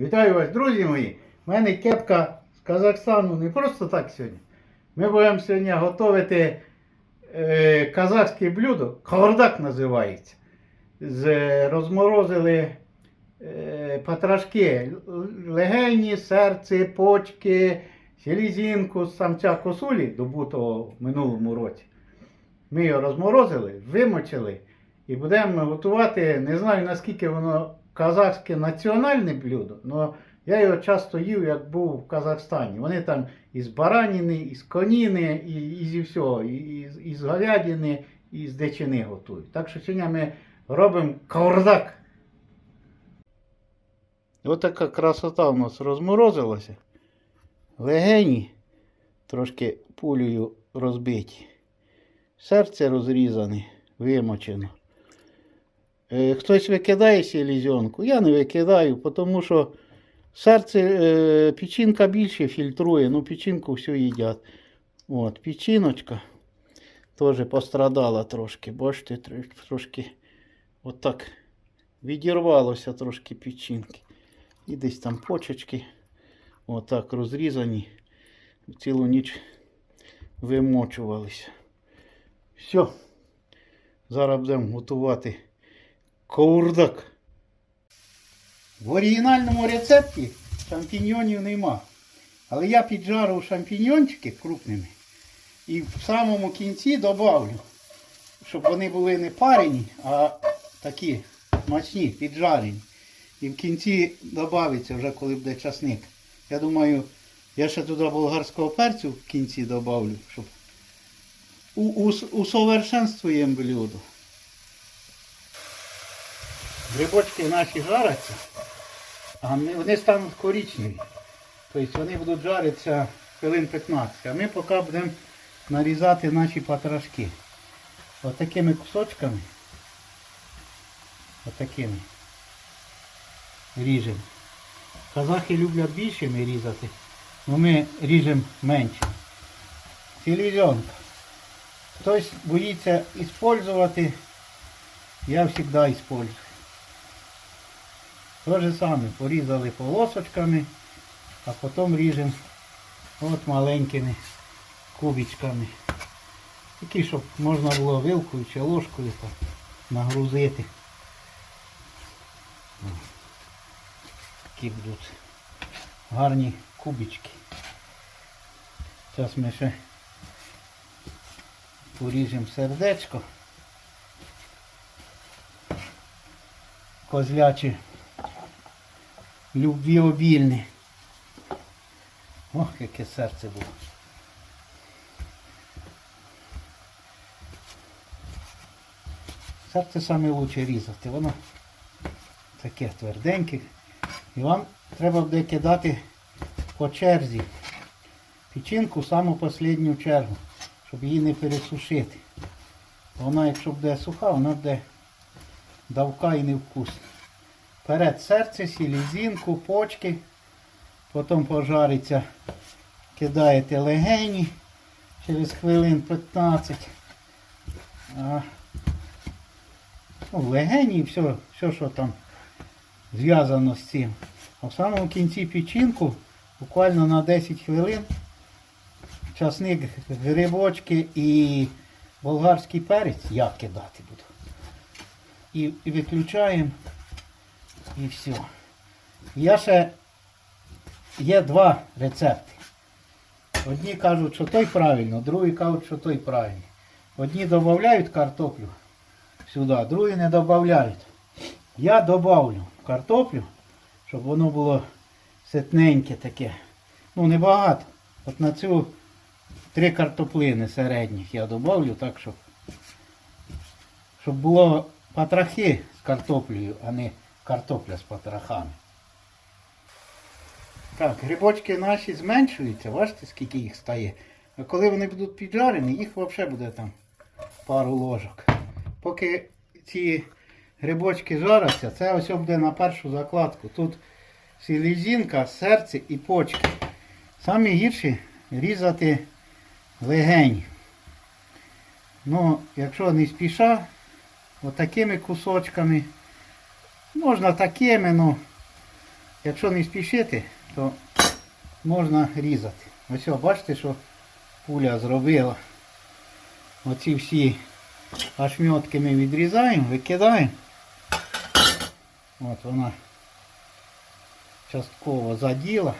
Вітаю вас, друзі мої! У мене кепка з Казахстану не просто так сьогодні. Ми будемо сьогодні готувати е, казахське блюдо, кавардак називається. З, розморозили е, патрашки, легені, серце, почки, селезінку з самця косулі, добутого в минулому році. Ми його розморозили, вимочили і будемо готувати. Не знаю наскільки воно казахське національне блюдо, але я його часто їв, як був в Казахстані. Вони там із бараніни, із коніни, і, і зі всього, і, і, з- говядини, і з дичини готують. Так що сьогодні ми робимо кавардак. Ось така красота у нас розморозилася. Легені трошки пулею розбиті. Серце розрізане, вимочено. Е, Хтось викидає селезенку, я не викидаю, тому що серце, е, печінка більше фільтрує, ну печінку всю їдять. От, печіночка теж пострадала трошки, бачите, трошки отак відірвалося трошки печінки. І десь там почечки отак розрізані, цілу ніч вимочувалися. Все. Зараз будемо готувати ковурдак. В оригінальному рецепті шампіньйонів нема. Але я піджарив шампіньйончики крупними і в самому кінці добавлю, щоб вони були не парені, а такі смачні, піджарені. І в кінці додається вже коли буде часник. Я думаю, я ще туди болгарського перцю в кінці добавлю, щоб усовершенствуємо блюдо. Грибочки наші жаряться, а вони стануть коричневі. Тобто вони будуть жаритися хвилин 15. А ми поки будемо нарізати наші патрашки. Отакими кусочками. Отакими. Ріжемо. Казахи люблять більшими різати, але ми ріжемо менше. Селезенка. Хтось боїться использувати, я завжди использую. То же саме, порізали полосочками, а потім ріжемо от маленькими кубичками. Такі, щоб можна було вилкою чи ложкою так нагрузити. Такі будуть гарні кубички. Зараз ми ще поріжемо сердечко. Козляче любвіобільне. Ох, яке серце було. Серце саме лучше різати, воно таке тверденьке. І вам треба буде кидати по черзі печінку в саму останню чергу, щоб її не пересушити. Вона, якщо буде суха, вона буде давка і невкусна. Вперед серце, селезінку, почки, потім пожариться, кидаєте легені через хвилин 15. А, ну, легені і все, все, що там зв'язано з цим. А в самому кінці печінку, буквально на 10 хвилин, часник, грибочки і болгарський перець я кидати буду. І, і виключаємо. І все. Я ще є два рецепти. Одні кажуть, що той правильно, другі кажуть, що той правильно. Одні додають картоплю сюди, другі не додають. Я додавлю картоплю, щоб воно було ситненьке таке. Ну, небагато. От на цю три картоплини середніх я додавлю, так щоб, щоб було патрахи з картоплею, а не картопля з патрахами. Так, грибочки наші зменшуються, бачите, скільки їх стає. А коли вони будуть піджарені, їх взагалі буде там пару ложок. Поки ці грибочки жаряться, це ось буде на першу закладку. Тут селезінка, серце і почки. Самі гірші різати легені. Ну, якщо не спіша, отакими кусочками. Можна такими, ну якщо не спішити, то можна різати. Ось бачите, що пуля зробила. Оці всі ошметки ми відрізаємо, викидаємо. От вона частково заділа,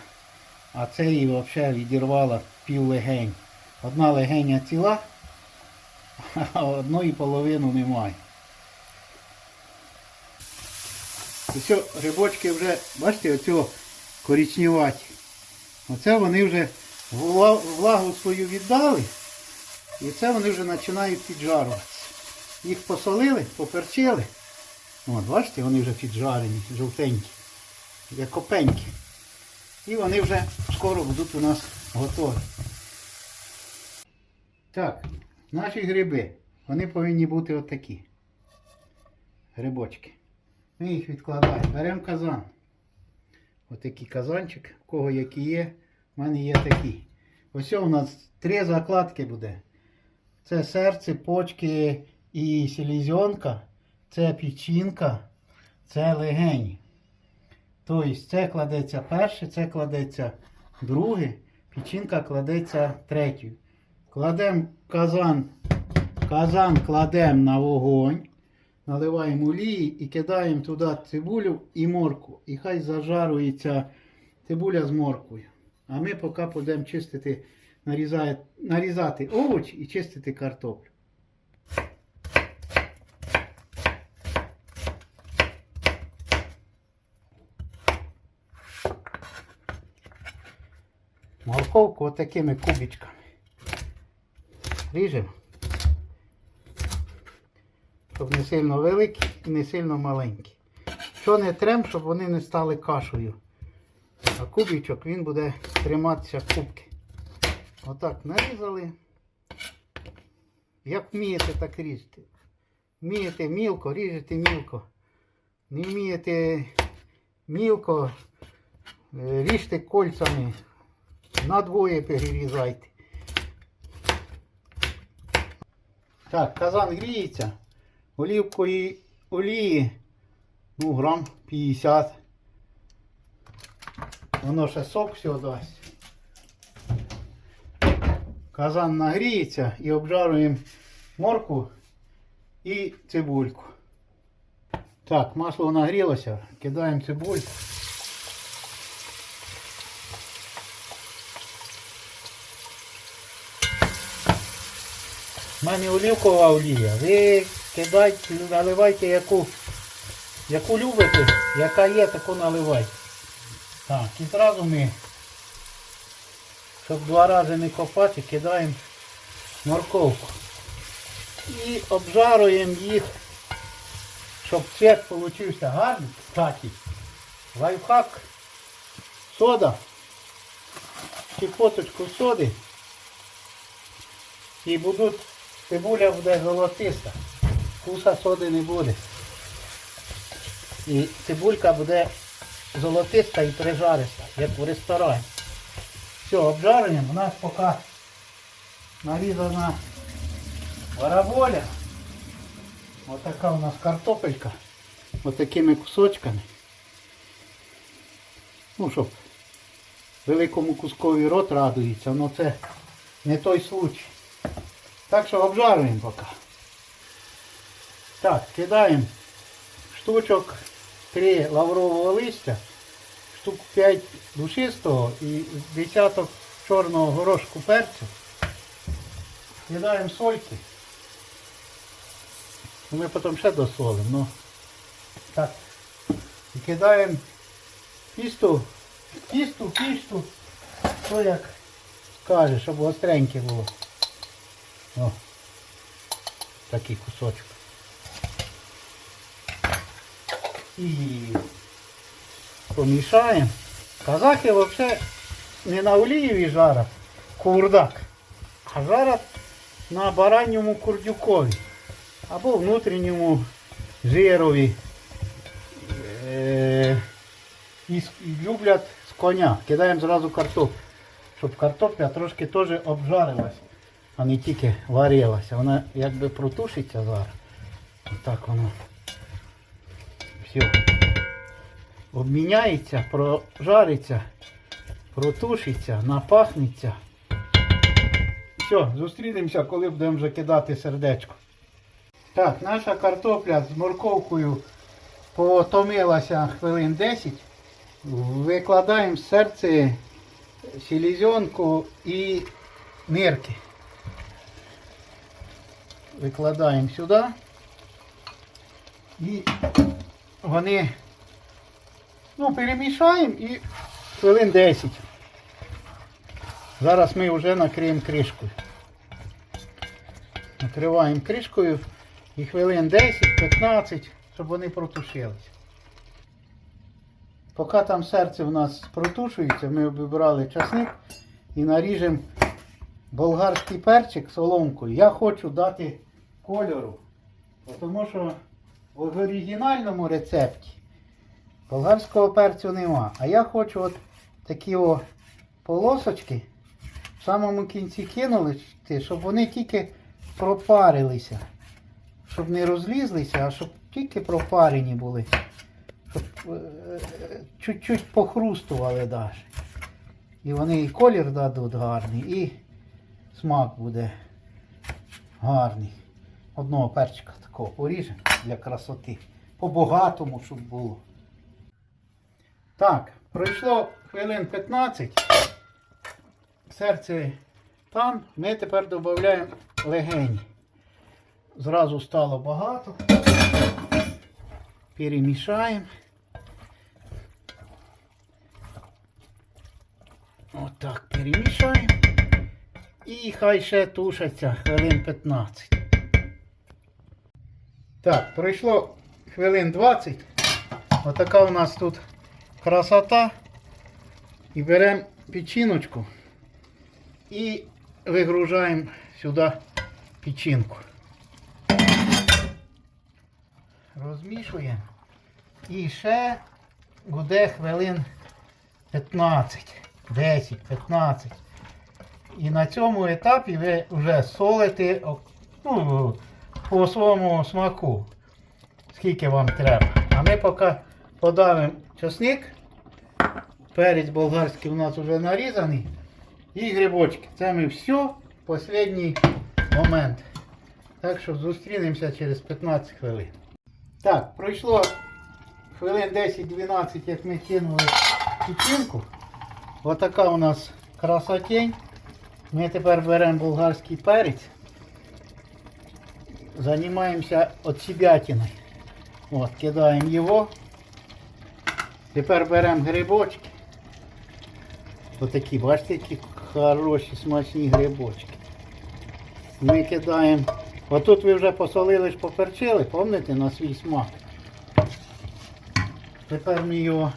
а це її взагалі відірвала пів легень. Одна легеня ціла, а одної половину немає. І грибочки вже, бачите, оцього коричневаті. Оце вони вже влагу свою віддали. І це вони вже починають піджаруватися. Їх посолили, поперчили. От, бачите, вони вже піджарені, жовтенькі, як опенькі. І вони вже скоро будуть у нас готові. Так, наші гриби, вони повинні бути отакі. Грибочки. Ми їх відкладаємо. Беремо казан. Отакий казанчик, у кого які є, в мене є такі. Ось у нас три закладки буде. Це серце, почки і селезенка, це печінка, це легені. Тобто це кладеться перше, це кладеться друге, печінка кладеться третю. Кладемо казан, казан кладемо на вогонь, наливаємо олії і кидаємо туди цибулю і морку. І хай зажарується цибуля з морквою. А ми поки будемо чистити, нарізати, нарізати овочі і чистити картоплю. Морковку отакими кубичками. Ріжемо. Щоб не сильно великі і не сильно маленькі. Що не трем, щоб вони не стали кашею. А кубичок він буде триматися кубки. Отак нарізали. Як вмієте, так ріжте. Вмієте мілко, ріжете мілко. Не вмієте мілко, е, ріжте кольцями. На двоє перерізайте. Так, казан гріється. Олівкої олії, ну, грам 50. Воно ще сок все дасть. Казан нагріється і обжаруємо морку і цибульку. Так, масло нагрілося, кидаємо цибульку. У мене олівкова олія. Ви кидайте, наливайте яку, яку любите, яка є, таку наливайте. Так, і зразу ми, щоб два рази не копати, кидаємо морковку. І обжаруємо їх, щоб цвет получився гарний. Кстати, лайфхак, сода, щепоточку соди. І будуть, цибуля буде золотиста. Вкуса соди не буде. І цибулька буде золотиста і прижариста, як в ресторані. Все, обжарюємо. У нас поки нарізана бараболя. Ось така у нас картопелька. Ось такими кусочками. Ну, щоб великому кускові рот радується, але це не той случай. Так що обжарюємо поки. Так, кидаємо штучок 3 лаврового листя, штук 5 душистого і десяток чорного горошку перцю. Кидаємо сольки. Ми потім ще досолимо. Ну, так. І кидаємо тісту, тісту, кісту, то як каже, щоб гостреньке було. О, такий кусочок. І помішаємо. Казахи взагалі не на олієві жарять курдак, а жарять на баранньому курдюкові або внутрішньому жирові. Е, і, люблять з коня. Кидаємо зразу картоплю, щоб картопля трошки теж обжарилась, а не тільки варилася. Вона якби протушиться зараз. Отак воно. Все. обміняється, прожариться, протушиться, напахнеться. Все, зустрінемося, коли будемо вже кидати сердечко. Так, наша картопля з морковкою потомилася хвилин 10. Викладаємо серце, селезенку і нирки. Викладаємо сюди. І вони ну, перемішаємо і хвилин 10. Зараз ми вже накриємо кришкою. Накриваємо кришкою і хвилин 10-15, щоб вони протушилися. Поки там серце у нас протушується, ми обібрали часник і наріжемо болгарський перчик соломкою. Я хочу дати кольору, тому що в оригінальному рецепті болгарського перцю нема. А я хочу от такі о полосочки в самому кінці кинули, щоб вони тільки пропарилися. Щоб не розлізлися, а щоб тільки пропарені були. Щоб е, чуть-чуть похрустували навіть. І вони і колір дадуть гарний, і смак буде гарний. Одного перчика такого поріжемо для красоти. По-багатому, щоб було. Так, пройшло хвилин 15. Серце там. Ми тепер додаємо легені. Зразу стало багато. Перемішаємо. Отак перемішаємо. І хай ще тушаться хвилин 15. Так, пройшло хвилин 20. Отака у нас тут красота. І беремо печіночку і вигружаємо сюди печінку. Розмішуємо. І ще буде хвилин 15, 10, 15. І на цьому етапі ви вже солите ну, по своєму смаку, скільки вам треба. А ми поки подавимо часник. Перець болгарський у нас вже нарізаний. І грибочки. Це ми все, останній момент. Так що зустрінемося через 15 хвилин. Так, пройшло хвилин 10-12, як ми кинули печінку. Отака у нас красотень. Ми тепер беремо болгарський перець. Отсібятиною. От, кидаємо його. Тепер беремо грибочки. Отакі, бачите, які хороші смачні грибочки. Ми кидаємо. Отут ви вже посолили поперчили, пам'ятаєте, на свій смак. Тепер ми його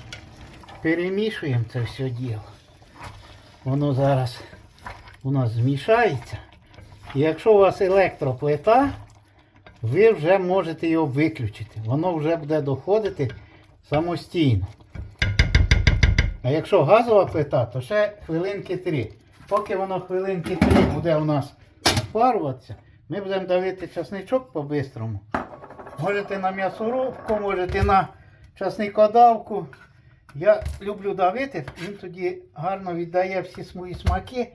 перемішуємо це все діло. Воно зараз у нас змішається. І якщо у вас електроплита, ви вже можете його виключити. Воно вже буде доходити самостійно. А якщо газова плита, то ще хвилинки 3. Поки воно хвилинки 3 буде у нас спаруватися, ми будемо давити часничок по-бистрому. Можете на м'ясорубку, можете на часникодавку. Я люблю давити, він тоді гарно віддає всі свої смаки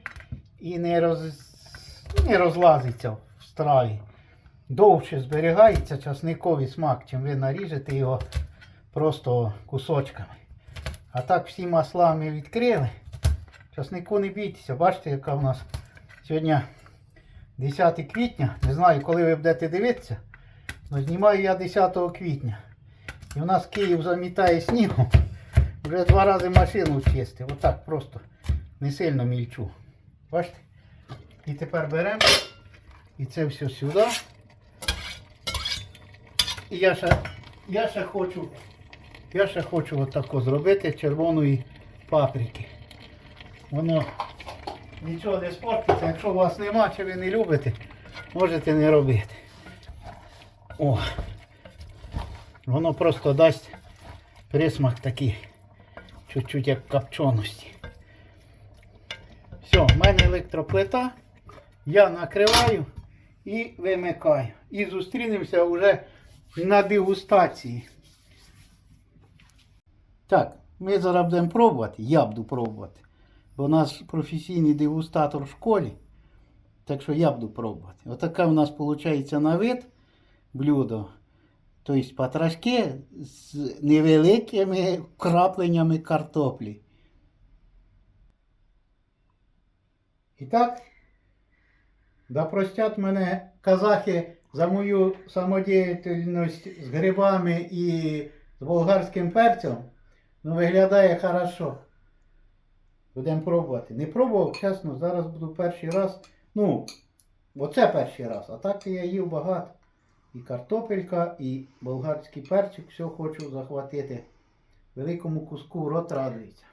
і не, роз... не розлазиться в страві. Довше зберігається часниковий смак, чим ви наріжете його просто кусочками. А так всі масла ми відкрили. Часнику не бійтеся, бачите, яка у нас сьогодні 10 квітня. Не знаю, коли ви будете дивитися. але знімаю я 10 квітня. І у нас Київ замітає снігом. Вже два рази машину чистив. Отак просто не сильно мільчу. Бачите? І тепер беремо і це все сюди. І я ще, я ще хочу, я ще хочу отако зробити червоної паприки. Воно нічого не спортиться. Якщо у вас нема, чи ви не любите, можете не робити. О, воно просто дасть присмак такий, чуть-чуть як копченості. Все, в мене електроплита. Я накриваю і вимикаю. І зустрінемося вже на дегустації. Так, ми зараз будемо пробувати, я буду пробувати. Бо у нас професійний дегустатор в школі. Так що я буду пробувати. Отака у нас виходить на вид блюдо. Тобто патрашки з невеликими крапленнями картоплі. І так, да простять мене казахи за мою самодіяльність з грибами і з болгарським перцем. Ну, виглядає хорошо. Будемо пробувати. Не пробував, чесно, зараз буду перший раз. Ну, оце перший раз. А так я їв багато. І картопелька, і болгарський перчик, все хочу захватити. Великому куску рот радується. М.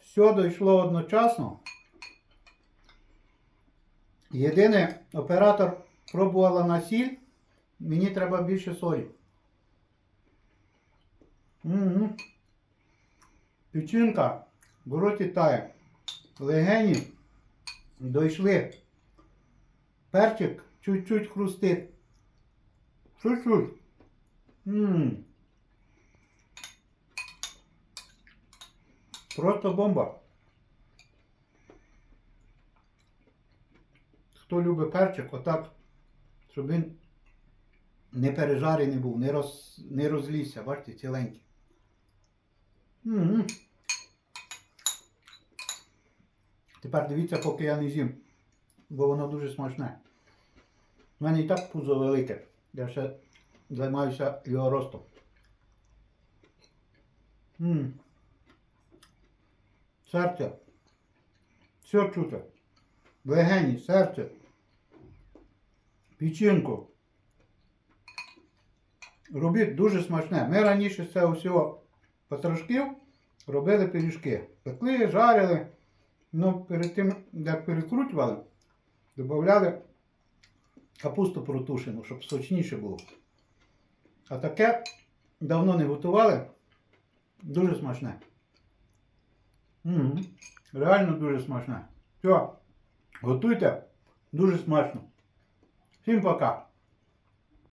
Все дійшло одночасно. Єдине, оператор пробувала на сіль, мені треба більше солі. Угу. Печінка в роті тає. Легені дійшли. Перчик чуть-чуть хрустить. Чуть-чуть. М. Просто бомба. Хто любить перчик, отак, щоб він не пережарений був, не, роз, не розлізся, бачите, ціленький. Угу. Тепер дивіться, поки я не з'їм, бо воно дуже смачне. У мене і так пузо велике. Я ще займаюся його ростом. М. Серце. Все чути. Легені, серце. Печінку. Робіть дуже смачне. Ми раніше з цього всього потрошків робили пиріжки. Пекли, жарили. Ну, перед тим, як перекручували, додавали капусту протушену, щоб сочніше було. А таке давно не готували. Дуже смачне. Реально дуже смачне. Все, готуйте. Дуже смачно. Всім пока.